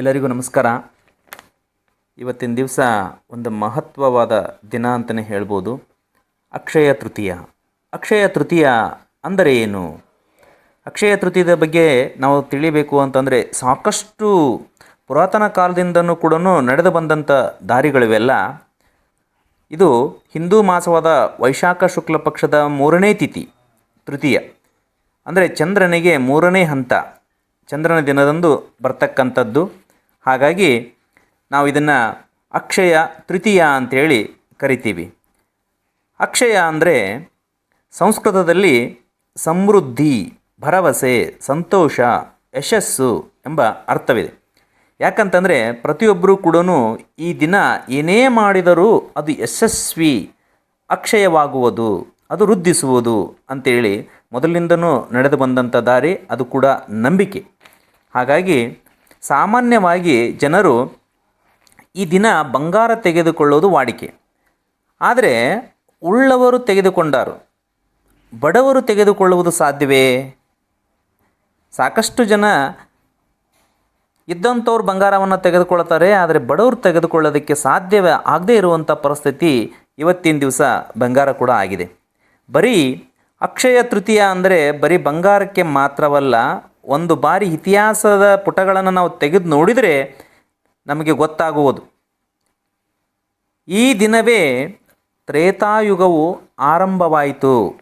ಎಲ್ಲರಿಗೂ ನಮಸ್ಕಾರ. ಇವತ್ತಿನ ದಿವಸ ಒಂದು ಮಹತ್ವವಾದ ದಿನ ಅಂತಲೇ ಹೇಳ್ಬೋದು. ಅಕ್ಷಯ ತೃತೀಯ. ಅಕ್ಷಯ ತೃತೀಯ ಅಂದರೆ ಏನು? ಅಕ್ಷಯ ತೃತೀಯದ ಬಗ್ಗೆ ನಾವು ತಿಳಿಬೇಕು ಅಂತಂದರೆ ಸಾಕಷ್ಟು ಪುರಾತನ ಕಾಲದಿಂದನೂ ಕೂಡ ನಡೆದು ಬಂದಂಥ ದಾರಿಗಳಿವೆಲ್ಲ. ಇದು ಹಿಂದೂ ಮಾಸವಾದ ವೈಶಾಖ ಶುಕ್ಲ ಪಕ್ಷದ ಮೂರನೇ ತಿಥಿ, ತೃತೀಯ. ಅಂದರೆ ಚಂದ್ರನಿಗೆ ಮೂರನೇ ಹಂತ. ಚಂದ್ರನ ದಿನದಂದು ಬರ್ತಕ್ಕಂಥದ್ದು. ಹಾಗಾಗಿ ನಾವು ಇದನ್ನು ಅಕ್ಷಯ ತೃತೀಯ ಅಂತೇಳಿ ಕರಿತೀವಿ. ಅಕ್ಷಯ ಅಂದರೆ ಸಂಸ್ಕೃತದಲ್ಲಿ ಸಮೃದ್ಧಿ, ಭರವಸೆ, ಸಂತೋಷ, ಯಶಸ್ಸು ಎಂಬ ಅರ್ಥವಿದೆ. ಯಾಕಂತಂದರೆ ಪ್ರತಿಯೊಬ್ಬರೂ ಕೂಡ ಈ ದಿನ ಏನೇ ಮಾಡಿದರೂ ಅದು ಯಶಸ್ವಿ, ಅಕ್ಷಯವಾಗುವುದು, ಅದು ವೃದ್ಧಿಸುವುದು ಅಂತೇಳಿ ಮೊದಲಿನಿಂದನೂ ನಡೆದು ಬಂದಂಥ ದಾರಿ ಅದು ಕೂಡ ನಂಬಿಕೆ. ಹಾಗಾಗಿ ಸಾಮಾನ್ಯವಾಗಿ ಜನರು ಈ ದಿನ ಬಂಗಾರ ತೆಗೆದುಕೊಳ್ಳೋದು ವಾಡಿಕೆ. ಆದರೆ ಉಳ್ಳವರು ತೆಗೆದುಕೊಂಡರು. ಬಡವರು ತೆಗೆದುಕೊಳ್ಳುವುದು ಸಾಧ್ಯವೇ? ಸಾಕಷ್ಟು ಜನ ಇದ್ದಂಥವ್ರು ಬಂಗಾರವನ್ನು ತೆಗೆದುಕೊಳ್ತಾರೆ ಆದರೆ ಬಡವರು ತೆಗೆದುಕೊಳ್ಳೋದಕ್ಕೆ ಸಾಧ್ಯವೇ ಆಗದೇ ಇರುವಂಥ ಪರಿಸ್ಥಿತಿ ಇವತ್ತಿನ ದಿವಸ ಬಂಗಾರ ಕೂಡ ಆಗಿದೆ. ಬರೀ ಅಕ್ಷಯ ತೃತೀಯ ಅಂದರೆ ಬರೀ ಬಂಗಾರಕ್ಕೆ ಮಾತ್ರವಲ್ಲ ಒಂದು ಬಾರಿ ಇತಿಹಾಸದ ಪುಟಗಳನ್ನು ನಾವು ತೆಗೆದು ನೋಡಿದರೆ ನಮಗೆ ಗೊತ್ತಾಗುವುದು. ಈ ದಿನವೇ ತ್ರೇತಾಯುಗವು ಆರಂಭವಾಯಿತು.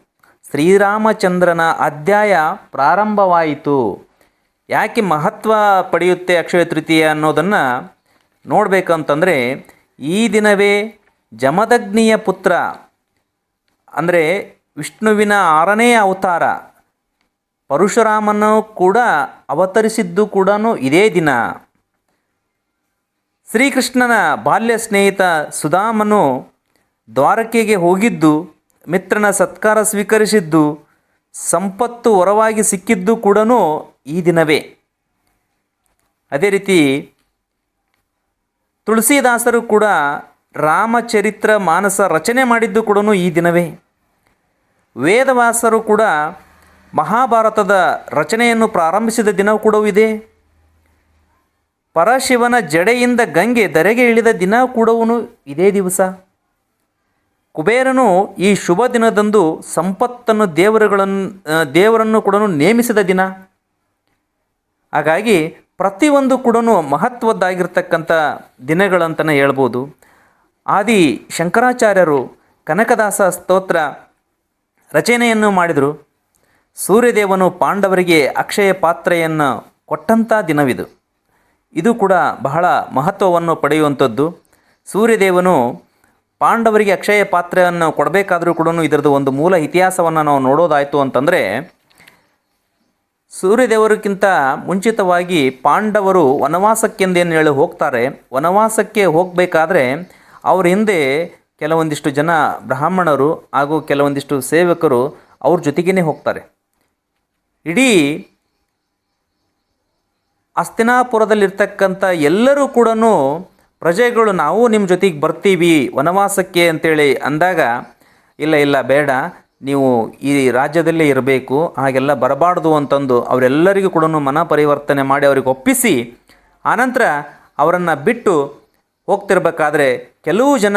ಶ್ರೀರಾಮಚಂದ್ರನ ಅಧ್ಯಾಯ ಪ್ರಾರಂಭವಾಯಿತು. ಯಾಕೆ ಮಹತ್ವ ಪಡೆಯುತ್ತೆ ಅಕ್ಷಯ ತೃತೀಯ ಅನ್ನೋದನ್ನು ನೋಡಬೇಕಂತಂದರೆ, ಈ ದಿನವೇ ಜಮದಗ್ನಿಯ ಪುತ್ರ, ಅಂದರೆ ವಿಷ್ಣುವಿನ ಆರನೇ ಅವತಾರ ಪರಶುರಾಮನು ಕೂಡ ಅವತರಿಸಿದ್ದು ಕೂಡ ಇದೇ ದಿನ. ಶ್ರೀಕೃಷ್ಣನ ಬಾಲ್ಯ ಸ್ನೇಹಿತ ಸುಧಾಮನು ದ್ವಾರಕೆಗೆ ಹೋಗಿದ್ದು, ಮಿತ್ರನ ಸತ್ಕಾರ ಸ್ವೀಕರಿಸಿದ್ದು, ಸಂಪತ್ತು ಹೊರವಾಗಿ ಸಿಕ್ಕಿದ್ದು ಕೂಡ ಈ ದಿನವೇ. ಅದೇ ರೀತಿ ತುಳಸಿದಾಸರು ಕೂಡ ರಾಮಚರಿತ್ರ ಮಾನಸ ರಚನೆ ಮಾಡಿದ್ದು ಕೂಡ ಈ ದಿನವೇ. ವೇದವಾಸರು ಕೂಡ ಮಹಾಭಾರತದ ರಚನೆಯನ್ನು ಪ್ರಾರಂಭಿಸಿದ ದಿನವೂ ಕೂಡ ಇದೆ. ಪರಶಿವನ ಜಡೆಯಿಂದ ಗಂಗೆ ಧರೆಗೆ ಇಳಿದ ದಿನ ಕೂಡವೂ ಇದೇ ದಿವಸ. ಕುಬೇರನು ಈ ಶುಭ ದಿನದಂದು ಸಂಪತ್ತನ್ನು ದೇವರುಗಳನ್ನು ದೇವರನ್ನು ಕೂಡ ನೇಮಿಸಿದ ದಿನ. ಹಾಗಾಗಿ ಪ್ರತಿಯೊಂದು ಕೂಡ ಮಹತ್ವದ್ದಾಗಿರ್ತಕ್ಕಂಥ ದಿನಗಳಂತಲೇ ಹೇಳ್ಬೋದು. ಆದಿ ಶಂಕರಾಚಾರ್ಯರು ಕನಕದಾಸ ಸ್ತೋತ್ರ ರಚನೆಯನ್ನು ಮಾಡಿದರು. ಸೂರ್ಯದೇವನು ಪಾಂಡವರಿಗೆ ಅಕ್ಷಯ ಪಾತ್ರೆಯನ್ನು ಕೊಟ್ಟಂಥ ದಿನವಿದು. ಇದು ಕೂಡ ಬಹಳ ಮಹತ್ವವನ್ನು ಪಡೆಯುವಂಥದ್ದು. ಸೂರ್ಯದೇವನು ಪಾಂಡವರಿಗೆ ಅಕ್ಷಯ ಪಾತ್ರೆಯನ್ನು ಕೊಡಬೇಕಾದರೂ ಕೂಡ ಇದರದ್ದು ಒಂದು ಮೂಲ ಇತಿಹಾಸವನ್ನು ನಾವು ನೋಡೋದಾಯಿತು ಅಂತಂದರೆ, ಸೂರ್ಯದೇವರಿಗಿಂತ ಮುಂಚಿತವಾಗಿ ಪಾಂಡವರು ವನವಾಸಕ್ಕೆಂದೇನು ಹೇಳಿ ಹೋಗ್ತಾರೆ, ವನವಾಸಕ್ಕೆ ಹೋಗಬೇಕಾದ್ರೆ ಅವ್ರ ಹಿಂದೆ ಕೆಲವೊಂದಿಷ್ಟು ಜನ ಬ್ರಾಹ್ಮಣರು ಹಾಗೂ ಕೆಲವೊಂದಿಷ್ಟು ಸೇವಕರು ಅವ್ರ ಜೊತೆಗೇ ಹೋಗ್ತಾರೆ. ಇಡೀ ಅಸ್ತಿನಾಪುರದಲ್ಲಿರ್ತಕ್ಕಂಥ ಎಲ್ಲರೂ ಕೂಡ ಪ್ರಜೆಗಳು ನಾವು ನಿಮ್ಮ ಜೊತೆಗೆ ಬರ್ತೀವಿ ವನವಾಸಕ್ಕೆ ಅಂತೇಳಿ ಅಂದಾಗ, ಇಲ್ಲ ಇಲ್ಲ, ಬೇಡ, ನೀವು ಈ ರಾಜ್ಯದಲ್ಲೇ ಇರಬೇಕು, ಹಾಗೆಲ್ಲ ಬರಬಾರ್ದು ಅಂತಂದು ಅವರೆಲ್ಲರಿಗೂ ಕೂಡ ಮನ ಪರಿವರ್ತನೆ ಮಾಡಿ ಅವ್ರಿಗೆ ಒಪ್ಪಿಸಿ, ಆನಂತರ ಅವರನ್ನು ಬಿಟ್ಟು ಹೋಗ್ತಿರ್ಬೇಕಾದ್ರೆ ಕೆಲವು ಜನ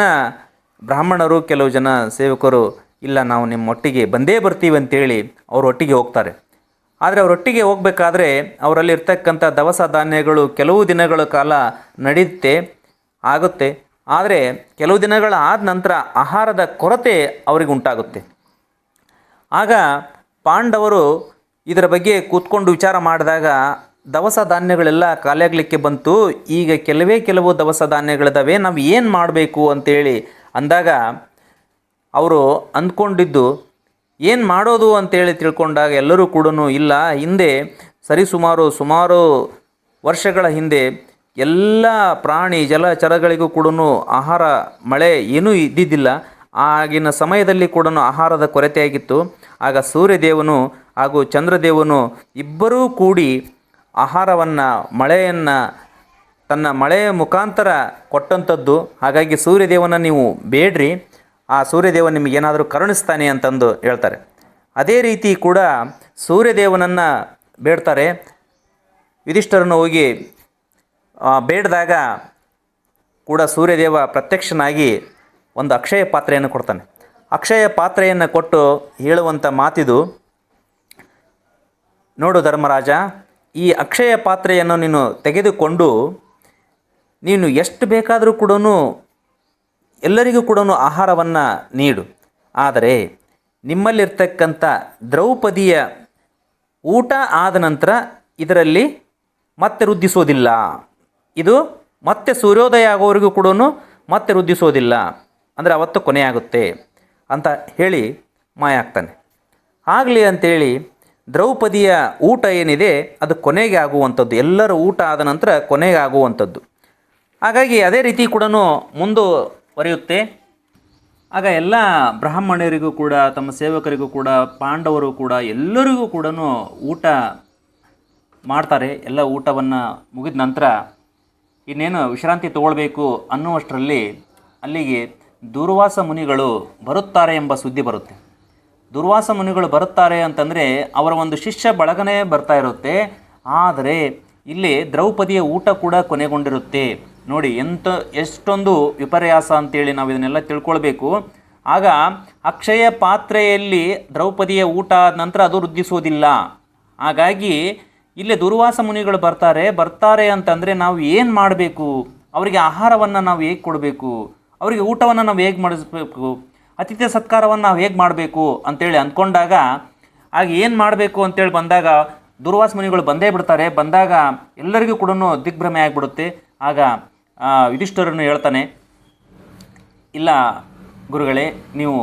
ಬ್ರಾಹ್ಮಣರು, ಕೆಲವು ಜನ ಸೇವಕರು, ಇಲ್ಲ, ನಾವು ನಿಮ್ಮ ಒಟ್ಟಿಗೆ ಬಂದೇ ಬರ್ತೀವಿ ಅಂತೇಳಿ ಅವ್ರ ಒಟ್ಟಿಗೆ ಹೋಗ್ತಾರೆ. ಆದರೆ ಅವರೊಟ್ಟಿಗೆ ಹೋಗಬೇಕಾದ್ರೆ ಅವರಲ್ಲಿ ಇರ್ತಕ್ಕಂಥ ದವಸ ಧಾನ್ಯಗಳು ಕೆಲವು ದಿನಗಳ ಕಾಲ ನಡೆಯುತ್ತೆ ಆಗುತ್ತೆ. ಆದರೆ ಕೆಲವು ದಿನಗಳ ಆದ ನಂತರ ಆಹಾರದ ಕೊರತೆ ಅವರಿಗೆ ಉಂಟಾಗುತ್ತೆ. ಆಗ ಪಾಂಡವರು ಇದರ ಬಗ್ಗೆ ಕೂತ್ಕೊಂಡು ವಿಚಾರ ಮಾಡಿದಾಗ ದವಸ ಧಾನ್ಯಗಳೆಲ್ಲ ಖಾಲಿಯಾಗಲಿಕ್ಕೆ ಬಂತು. ಈಗ ಕೆಲವೇ ಕೆಲವು ದವಸ ಧಾನ್ಯಗಳಿದ್ದಾವೆ ನಾವು ಏನು ಮಾಡಬೇಕು ಅಂತೇಳಿ ಅಂದಾಗ ಅವರು ಅಂದ್ಕೊಂಡಿದ್ದು ಏನು ಮಾಡೋದು ಅಂತೇಳಿ ತಿಳ್ಕೊಂಡಾಗ ಎಲ್ಲರೂ ಕೂಡ ಇಲ್ಲ. ಹಿಂದೆ ಸರಿಸುಮಾರು ಸುಮಾರು ವರ್ಷಗಳ ಹಿಂದೆ ಎಲ್ಲ ಪ್ರಾಣಿ ಜಲಚರಗಳಿಗೂ ಕೂಡ ಆಹಾರ, ಮಳೆ ಏನೂ ಇದ್ದಿದ್ದಿಲ್ಲ. ಆಗಿನ ಸಮಯದಲ್ಲಿ ಕೂಡ ಆಹಾರದ ಕೊರತೆಯಾಗಿತ್ತು. ಆಗ ಸೂರ್ಯದೇವನು ಹಾಗೂ ಚಂದ್ರದೇವನು ಇಬ್ಬರೂ ಕೂಡಿ ಆಹಾರವನ್ನು, ಮಳೆಯನ್ನು ತನ್ನ ಮಳೆಯ ಮುಖಾಂತರ ಕೊಟ್ಟಂಥದ್ದು. ಹಾಗಾಗಿ ಸೂರ್ಯದೇವನ ನೀವು ಬೇಡ್ರಿ. ಆ ಸೂರ್ಯದೇವ ನಿಮಗೇನಾದರೂ ಕರುಣಿಸ್ತಾನೆ ಅಂತಂದು ಹೇಳ್ತಾರೆ. ಅದೇ ರೀತಿ ಕೂಡ ಸೂರ್ಯದೇವನನ್ನು ಬೇಡ್ತಾರೆ. ಯುಧಿಷ್ಠರನ್ನು ಹೋಗಿ ಬೇಡದಾಗ ಕೂಡ ಸೂರ್ಯದೇವ ಪ್ರತ್ಯಕ್ಷನಾಗಿ ಒಂದು ಅಕ್ಷಯ ಪಾತ್ರೆಯನ್ನು ಕೊಡ್ತಾನೆ. ಅಕ್ಷಯ ಪಾತ್ರೆಯನ್ನು ಕೊಟ್ಟು ಹೇಳುವಂಥ ಮಾತಿದು, ನೋಡು ಧರ್ಮರಾಜ, ಈ ಅಕ್ಷಯ ಪಾತ್ರೆಯನ್ನು ನೀನು ತೆಗೆದುಕೊಂಡು ನೀನು ಎಷ್ಟು ಬೇಕಾದರೂ ಕೂಡ ಎಲ್ಲರಿಗೂ ಕೂಡ ಆಹಾರವನ್ನು ನೀಡು. ಆದರೆ ನಿಮ್ಮಲ್ಲಿರ್ತಕ್ಕಂಥ ದ್ರೌಪದಿಯ ಊಟ ಆದ ನಂತರ ಇದರಲ್ಲಿ ಮತ್ತೆ ವೃದ್ಧಿಸೋದಿಲ್ಲ ಇದು ಮತ್ತೆ ಸೂರ್ಯೋದಯ ಆಗೋವರೆಗೂ ಕೂಡ ಮತ್ತೆ ವೃದ್ಧಿಸೋದಿಲ್ಲ ಅಂದರೆ ಅವತ್ತು ಕೊನೆಯಾಗುತ್ತೆ ಅಂತ ಹೇಳಿ ಮಾಯ ಆಗ್ತಾನೆ ಆಗಲಿ ಅಂತೇಳಿ ದ್ರೌಪದಿಯ ಊಟ ಏನಿದೆ ಅದು ಕೊನೆಗೆ ಆಗುವಂಥದ್ದು. ಎಲ್ಲರ ಊಟ ಆದ ನಂತರ ಕೊನೆಗೆ ಆಗುವಂಥದ್ದು. ಹಾಗಾಗಿ ಅದೇ ರೀತಿ ಕೂಡ ಮುಂದುವರಿಯುತ್ತೆ ಆಗ ಎಲ್ಲ ಬ್ರಾಹ್ಮಣರಿಗೂ ಕೂಡ, ತಮ್ಮ ಸೇವಕರಿಗೂ ಕೂಡ, ಪಾಂಡವರು ಕೂಡ, ಎಲ್ಲರಿಗೂ ಕೂಡ ಊಟ ಮಾಡ್ತಾರೆ. ಎಲ್ಲ ಊಟವನ್ನು ಮುಗಿದ ನಂತರ ಇನ್ನೇನು ವಿಶ್ರಾಂತಿ ತಗೊಳ್ಬೇಕು ಅನ್ನುವಷ್ಟರಲ್ಲಿ ಅಲ್ಲಿಗೆ ದುರ್ವಾಸ ಮುನಿಗಳು ಬರುತ್ತಾರೆ ಎಂಬ ಸುದ್ದಿ ಬರುತ್ತೆ. ದುರ್ವಾಸ ಮುನಿಗಳು ಬರುತ್ತಾರೆ ಅಂತಂದರೆ ಅವರ ಒಂದು ಶಿಷ್ಯ ಬಳಗನೇ ಬರ್ತಾ ಇರುತ್ತೆ. ಆದರೆ ಇಲ್ಲಿ ದ್ರೌಪದಿಯ ಊಟ ಕೂಡ ಕೊನೆಗೊಂಡಿರುತ್ತೆ. ನೋಡಿ, ಎಂತ, ಎಷ್ಟೊಂದು ವಿಪರ್ಯಾಸ ಅಂತೇಳಿ ನಾವು ಇದನ್ನೆಲ್ಲ ತಿಳ್ಕೊಳ್ಬೇಕು. ಆಗ ಅಕ್ಷಯ ಪಾತ್ರೆಯಲ್ಲಿ ದ್ರೌಪದಿಯ ಊಟ ಆದ ನಂತರ ಅದು ವೃದ್ಧಿಸೋದಿಲ್ಲ ಹಾಗಾಗಿ ಇಲ್ಲೇ ದುರ್ವಾಸ ಮುನಿಗಳು ಬರ್ತಾರೆ. ಬರ್ತಾರೆ ಅಂತಂದರೆ ನಾವು ಏನು ಮಾಡಬೇಕು? ಅವರಿಗೆ ಆಹಾರವನ್ನು ನಾವು ಹೇಗೆ ಕೊಡಬೇಕು? ಅವರಿಗೆ ಊಟವನ್ನು ನಾವು ಹೇಗೆ ಮಾಡಿಸ್ಬೇಕು? ಅತಿಥ್ಯ ಸತ್ಕಾರವನ್ನು ನಾವು ಹೇಗೆ ಮಾಡಬೇಕು ಅಂತೇಳಿ ಅಂದ್ಕೊಂಡಾಗ, ಆಗ ಏನು ಮಾಡಬೇಕು ಅಂತೇಳಿ ಬಂದಾಗ ದುರ್ವಾಸ ಮುನಿಗಳು ಬಂದೇ ಬಿಡ್ತಾರೆ. ಬಂದಾಗ ಎಲ್ಲರಿಗೂ ಕೂಡ ದಿಗ್ಭ್ರಮೆ ಆಗಿಬಿಡುತ್ತೆ. ಆಗ ಆ, ಯುಧಿಷ್ಠಿರನು ಹೇಳ್ತಾನೆ ಇಲ್ಲ ಗುರುಗಳೇ ನೀವು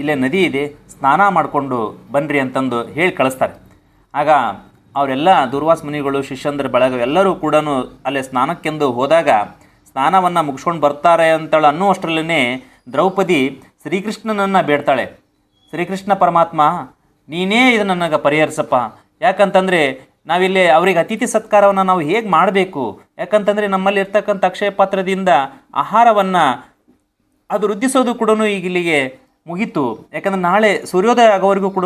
ಇಲ್ಲೇ ನದಿ ಇದೆ ಸ್ನಾನ ಮಾಡಿಕೊಂಡು ಬನ್ನಿರಿ ಅಂತಂದು ಹೇಳಿ ಕಳಿಸ್ತಾರೆ. ಆಗ ಅವರೆಲ್ಲ ದುರ್ವಾಸ ಮುನಿಗಳು ಶಿಷ್ಯಂದ್ರ ಬಳಗ ಎಲ್ಲರೂ ಕೂಡ ಅಲ್ಲೇ ಸ್ನಾನಕ್ಕೆಂದು ಹೋದಾಗ ಸ್ನಾನವನ್ನು ಮುಗಿಸ್ಕೊಂಡು ಬರ್ತಾರೆ ಅಂತೇಳಿ ಅನ್ನುವಷ್ಟರಲ್ಲೇ ದ್ರೌಪದಿ ಶ್ರೀಕೃಷ್ಣನನ್ನು ಬೇಡ್ತಾಳೆ. ಶ್ರೀಕೃಷ್ಣ ಪರಮಾತ್ಮ ನೀನೇ ಇದು ನನಗೆ ಪರಿಹರಿಸಪ್ಪ. ಯಾಕಂತಂದರೆ ನಾವಿಲ್ಲಿ ಅವರಿಗೆ ಅತಿಥಿ ಸತ್ಕಾರವನ್ನು ನಾವು ಹೇಗೆ ಮಾಡಬೇಕು? ಯಾಕಂತಂದರೆ ನಮ್ಮಲ್ಲಿ ಇರ್ತಕ್ಕಂಥ ಅಕ್ಷಯ ಪಾತ್ರದಿಂದ ಆಹಾರವನ್ನು ಅದು ವೃದ್ಧಿಸೋದು ಕೂಡ ಈಗ ಇಲ್ಲಿಗೆ ಮುಗೀತು. ಯಾಕಂದ್ರೆ ನಾಳೆ ಸೂರ್ಯೋದಯ ಆಗೋವರೆಗೂ ಕೂಡ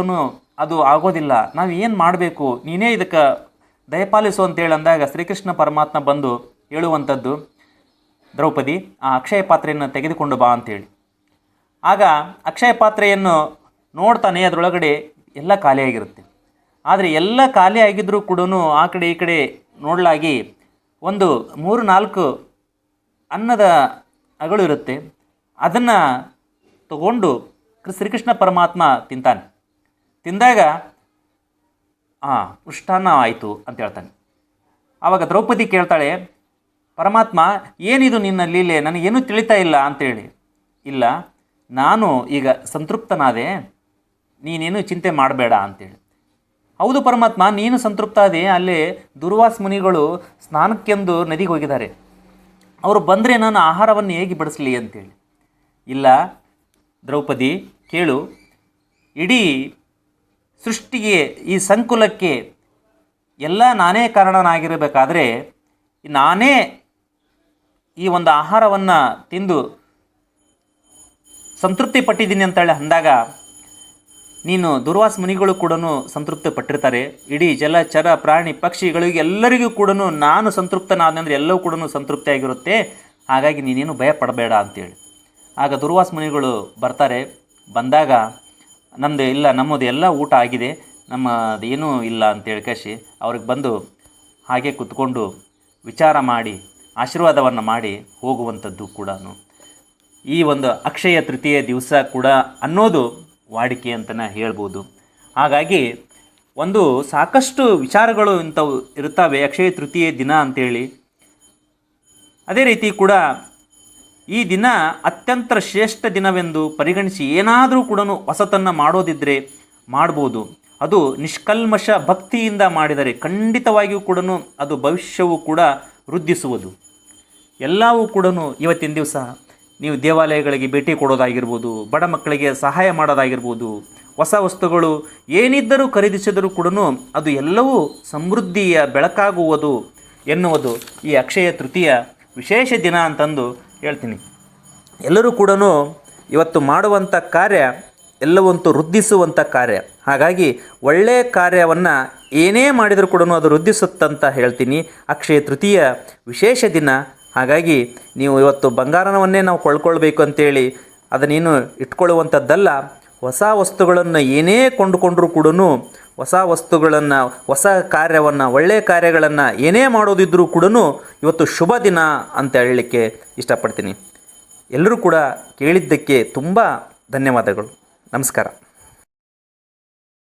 ಅದು ಆಗೋದಿಲ್ಲ. ನಾವು ಏನು ಮಾಡಬೇಕು? ನೀನೇ ಇದಕ್ಕೆ ದಯಪಾಲಿಸು ಅಂತೇಳಿ ಅಂದಾಗ ಶ್ರೀಕೃಷ್ಣ ಪರಮಾತ್ಮ ಬಂದು ಹೇಳುವಂಥದ್ದು, ದ್ರೌಪದಿ, ಆ ಅಕ್ಷಯ ಪಾತ್ರೆಯನ್ನು ತೆಗೆದುಕೊಂಡು ಬಾ ಅಂತೇಳಿ ಆಗ ಅಕ್ಷಯ ಪಾತ್ರೆಯನ್ನು ನೋಡ್ತಾನೆ, ಅದರೊಳಗಡೆ ಎಲ್ಲ ಖಾಲಿಯಾಗಿರುತ್ತೆ. ಆದರೆ ಎಲ್ಲ ಖಾಲಿ ಆಗಿದ್ದರೂ ಕೂಡ ಆ ಕಡೆ ಈ ಕಡೆ ನೋಡಲಾಗಿ ಒಂದು ಮೂರು ನಾಲ್ಕು ಅನ್ನದ ಅಗಳು ಇರುತ್ತೆ. ಅದನ್ನು ತಗೊಂಡು ಶ್ರೀಕೃಷ್ಣ ಪರಮಾತ್ಮ ತಿಂತಾನೆ. ತಿಂದಾಗ ಹಾಂ ಉಷ್ಟಾನ ಆಯಿತು ಅಂತ ಹೇಳ್ತಾನೆ. ಆವಾಗ ದ್ರೌಪದಿ ಕೇಳ್ತಾಳೆ, ಪರಮಾತ್ಮ, ಏನಿದು ನಿನ್ನ ಲೀಲೆ? ನನಗೇನು ತಿಳಿತಾ ಇಲ್ಲ ಅಂತೇಳಿ. ಇಲ್ಲ, ನಾನು ಈಗ ಸಂತೃಪ್ತನಾದೆ, ನೀನೇನು ಚಿಂತೆ ಮಾಡಬೇಡ ಅಂತೇಳಿ. ಹೌದು ಪರಮಾತ್ಮ, ನೀನು ಸಂತೃಪ್ತಾದೆ ಅಲ್ಲಿ ದುರ್ವಾಸ ಮುನಿಗಳು ಸ್ನಾನಕ್ಕೆಂದು ನದಿಗೆ ಹೋಗಿದ್ದಾರೆ. ಅವರು ಬಂದರೆ ನಾನು ಆಹಾರವನ್ನು ಹೇಗೆ ಬಡಿಸಲಿ ಅಂತೇಳಿ. ಇಲ್ಲ, ದ್ರೌಪದಿ, ಕೇಳು. ಇಡೀ ಸೃಷ್ಟಿಗೆ, ಈ ಸಂಕುಲಕ್ಕೆ ಎಲ್ಲ ನಾನೇ ಕಾರಣನಾಗಿರಬೇಕಾದ್ರೆ, ನಾನೇ ಈ ಒಂದು ಆಹಾರವನ್ನು ತಿಂದು ಸಂತೃಪ್ತಿ ಪಟ್ಟಿದ್ದೀನಿ ಅಂತೇಳಿ ಅಂದಾಗ ನೀನು ದುರ್ವಾಸ ಮುನಿಗಳು ಕೂಡ ಸಂತೃಪ್ತಿ ಪಟ್ಟಿರ್ತಾರೆ ಇಡೀ ಜಲಚರ ಪ್ರಾಣಿ ಪಕ್ಷಿಗಳಿಗೆ ಎಲ್ಲರಿಗೂ ಕೂಡ ನಾನು ಸಂತೃಪ್ತನಾದಂದರೆ ಎಲ್ಲವೂ ಕೂಡ ಸಂತೃಪ್ತಿಯಾಗಿರುತ್ತೆ. ಹಾಗಾಗಿ ನೀನೇನು ಭಯ ಪಡಬೇಡ ಅಂತೇಳಿ. ಆಗ ದುರ್ವಾಸ ಮುನಿಗಳು ಬರ್ತಾರೆ. ಬಂದಾಗ ನಮ್ಮದು ಇಲ್ಲ, ನಮ್ಮದು ಎಲ್ಲ ಊಟ ಆಗಿದೆ ನಮ್ಮ ಏನೂ ಇಲ್ಲ ಅಂತೇಳಿ ಕಶಿ ಅವ್ರಿಗೆ ಬಂದು ಹಾಗೆ ಕುತ್ಕೊಂಡು ವಿಚಾರ ಮಾಡಿ, ಆಶೀರ್ವಾದವನ್ನು ಮಾಡಿ ಹೋಗುವಂಥದ್ದು ಕೂಡ ಈ ಒಂದು ಅಕ್ಷಯ ತೃತೀಯ ದಿವಸ ಕೂಡ ಅನ್ನೋದು ವಾಡಿಕೆ ಅಂತಲೇ ಹೇಳ್ಬೋದು. ಹಾಗಾಗಿ ಒಂದು ಸಾಕಷ್ಟು ವಿಚಾರಗಳು ಇಂಥವು ಇರುತ್ತವೆ. ಅಕ್ಷಯ ತೃತೀಯ ದಿನ ಅಂತೇಳಿ. ಅದೇ ರೀತಿ ಕೂಡ ಈ ದಿನ ಅತ್ಯಂತ ಶ್ರೇಷ್ಠ ದಿನವೆಂದು ಪರಿಗಣಿಸಿ ಏನಾದರೂ ಕೂಡ ಹೊಸತನ್ನು ಮಾಡೋದಿದ್ದರೆ ಮಾಡ್ಬೋದು. ಅದು ನಿಷ್ಕಲ್ಮಶ ಭಕ್ತಿಯಿಂದ ಮಾಡಿದರೆ ಖಂಡಿತವಾಗಿಯೂ ಕೂಡ ಅದು ಭವಿಷ್ಯವು ಕೂಡ ವೃದ್ಧಿಸುವುದು. ಎಲ್ಲವೂ ಕೂಡ ಇವತ್ತಿನ ದಿವಸ ನೀವು ದೇವಾಲಯಗಳಿಗೆ ಭೇಟಿ ಕೊಡೋದಾಗಿರ್ಬೋದು, ಬಡ ಮಕ್ಕಳಿಗೆ ಸಹಾಯ ಮಾಡೋದಾಗಿರ್ಬೋದು, ಹೊಸ ವಸ್ತುಗಳು ಏನಿದ್ದರೂ ಖರೀದಿಸಿದರೂ ಕೂಡ ಅದು ಎಲ್ಲವೂ ಸಮೃದ್ಧಿಯ ಬೆಳಕಾಗುವುದು ಎನ್ನುವುದು ಈ ಅಕ್ಷಯ ತೃತೀಯ ವಿಶೇಷ ದಿನ ಅಂತಂದು ಹೇಳ್ತೀನಿ. ಎಲ್ಲರೂ ಕೂಡ ಇವತ್ತು ಮಾಡುವಂಥ ಕಾರ್ಯ ಎಲ್ಲವಂತೂ ವೃದ್ಧಿಸುವಂಥ ಕಾರ್ಯ. ಹಾಗಾಗಿ ಒಳ್ಳೆಯ ಕಾರ್ಯವನ್ನು ಏನೇ ಮಾಡಿದರೂ ಕೂಡ ಅದು ವೃದ್ಧಿಸುತ್ತಂತ ಹೇಳ್ತೀನಿ. ಅಕ್ಷಯ ತೃತೀಯ ವಿಶೇಷ ದಿನ ಹಾಗಾಗಿ ನೀವು ಇವತ್ತು ಬಂಗಾರವನ್ನೇ ನಾವು ಕೊಳ್ಕೊಳ್ಬೇಕು ಅಂತೇಳಿ ಅದನ್ನೇನು ಇಟ್ಕೊಳ್ಳುವಂಥದ್ದಲ್ಲ, ಹೊಸ ವಸ್ತುಗಳನ್ನು ಏನೇ ಕೊಂಡುಕೊಂಡರೂ ಕೂಡ ಹೊಸ ವಸ್ತುಗಳನ್ನು, ಹೊಸ ಕಾರ್ಯವನ್ನು ಒಳ್ಳೆಯ ಕಾರ್ಯಗಳನ್ನು ಏನೇ ಮಾಡೋದಿದ್ರೂ ಕೂಡ ಇವತ್ತು ಶುಭ ದಿನ ಅಂತ ಹೇಳಲಿಕ್ಕೆ ಇಷ್ಟಪಡ್ತೀನಿ. ಎಲ್ಲರೂ ಕೂಡ ಕೇಳಿದ್ದಕ್ಕೆ ತುಂಬ ಧನ್ಯವಾದಗಳು. ನಮಸ್ಕಾರ.